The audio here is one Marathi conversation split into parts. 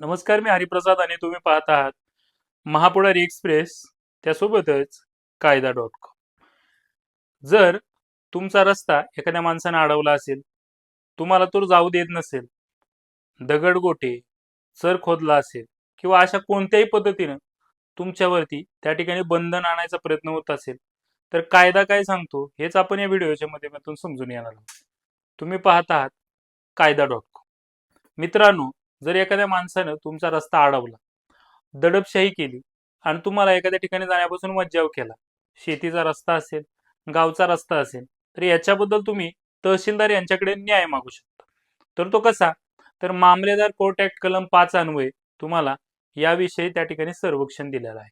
नमस्कार मी हरिप्रसाद आणि तुम्ही पाहत आहात महापुढारी एक्सप्रेस. त्यासोबतच कायदा डॉट कॉम. जर तुमचा रस्ता एखाद्या माणसानं अडवला असेल तुम्हाला तो जाऊ देत नसेल दगडगोटे चर खोदला असेल किंवा अशा कोणत्याही पद्धतीनं तुमच्यावरती त्या ठिकाणी बंधन आणायचा प्रयत्न होत असेल तर कायदा काय सांगतो हेच आपण या व्हिडिओच्या माध्यमातून समजून येणार आहोत. तुम्ही पाहत आहात कायदा डॉट कॉम. मित्रांनो जर एखाद्या माणसानं तुमचा रस्ता अडवला दडपशाही केली आणि तुम्हाला एखाद्या ठिकाणी जाण्यापासून मज्जाव केला शेतीचा रस्ता असेल गावचा रस्ता असेल तर याच्याबद्दल तुम्ही तहसीलदार यांच्याकडे न्याय मागू शकता. तर तो कसा? तर मामलेदार कोर्ट ऍक्ट कलम पाच अन्वये तुम्हाला याविषयी त्या ठिकाणी संरक्षण दिलेलं आहे.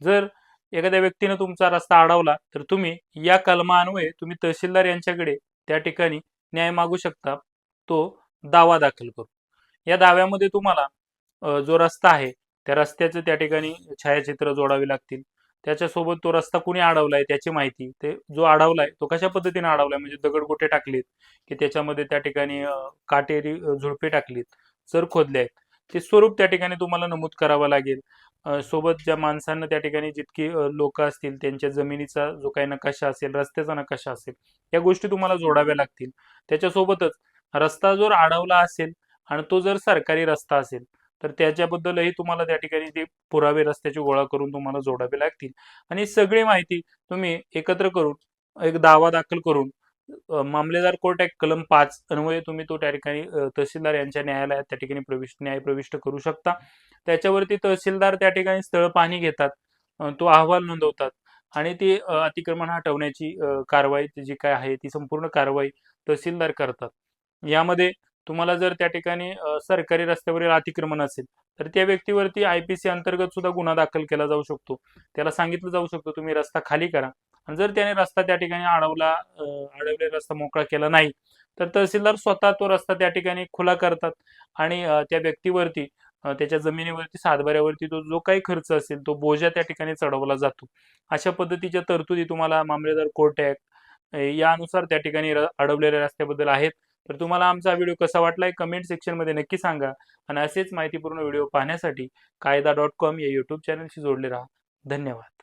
जर एखाद्या व्यक्तीनं तुमचा रस्ता अडवला तर तुम्ही या कलमान्वये तुम्ही तहसीलदार यांच्याकडे त्या ठिकाणी न्याय मागू शकता तो दावा दाखल करू. या दाव्यामध्ये तुम्हाला जो रस्ता आहे त्या रस्त्याचं त्या ठिकाणी छायाचित्र जोडावे लागतील. त्याच्यासोबत तो रस्ता कुणी अडवलाय त्याची माहिती ते जो अडवलाय तो कशा पद्धतीने अडवलाय म्हणजे दगड गोटे टाकलेत की त्याच्यामध्ये त्या ठिकाणी काटेरी झुडपे टाकलीत चर खोदले आहेत ते स्वरूप त्या ठिकाणी तुम्हाला नमूद करावं लागेल. सोबत ज्या माणसांना त्या ठिकाणी जितकी लोक असतील त्यांच्या जमिनीचा जो काही नकाशा असेल रस्त्याचा नकाशा असेल या गोष्टी तुम्हाला जोडाव्या लागतील. त्याच्यासोबतच रस्ता जर अडवला असेल आणि तो जर सरकारी रस्ता असेल तर त्याच्याबद्दलही तुम्हाला त्या ठिकाणी ते पुरावे रस्त्याची गोळा करून तुम्हाला जोडावे लागतील. आणि सगळी माहिती तुम्ही एकत्र करून एक दावा दाखल करून मामलेदार कोर्ट ऍक्ट कलम पाच अन्वये तुम्ही तो त्या ठिकाणी तहसीलदार यांच्या न्यायालयात त्या ठिकाणी प्रविष्ट न्याय प्रविष्ट करू शकता. त्याच्यावरती तहसीलदार त्या ठिकाणी स्थळ पाहणी घेतात तो अहवाल नोंदवतात आणि ती अतिक्रमण हटवण्याची कारवाई जी काय आहे ती संपूर्ण कारवाई तहसीलदार करतात. यामध्ये तुम्हाला जर त्या ठिकाणी सरकारी रस्त्यावरील अतिक्रमण असेल तर त्या व्यक्तीवरती आयपीसी अंतर्गत सुद्धा गुन्हा दाखल केला जाऊ शकतो. त्याला सांगितलं जाऊ शकतो तुम्ही रस्ता खाली करा. आणि जर त्याने रस्ता त्या ठिकाणी अडवला अडवलेला रस्ता मोकळा केला नाही तर तहसीलदार स्वतः तो रस्ता त्या ठिकाणी खुला करतात. आणि त्या व्यक्तीवरती त्याच्या जमिनीवरती सातबाऱ्यावरती तो जो काही खर्च असेल तो बोजा त्या ठिकाणी चढवला जातो. अशा पद्धतीच्या तरतुदी तुम्हाला मामलेदार कोर्ट ऍक्ट यानुसार त्या ठिकाणी अडवलेल्या रस्त्याबद्दल आहेत. तर तुम्हाला आमचा व्हिडिओ कसा वाटलाय कमेंट सेक्शनमध्ये नक्की सांगा. आणि असेच माहितीपूर्ण व्हिडिओ पाहण्यासाठी कायदा डॉट कॉम या युट्यूब चॅनलशी जोडले राहा. धन्यवाद.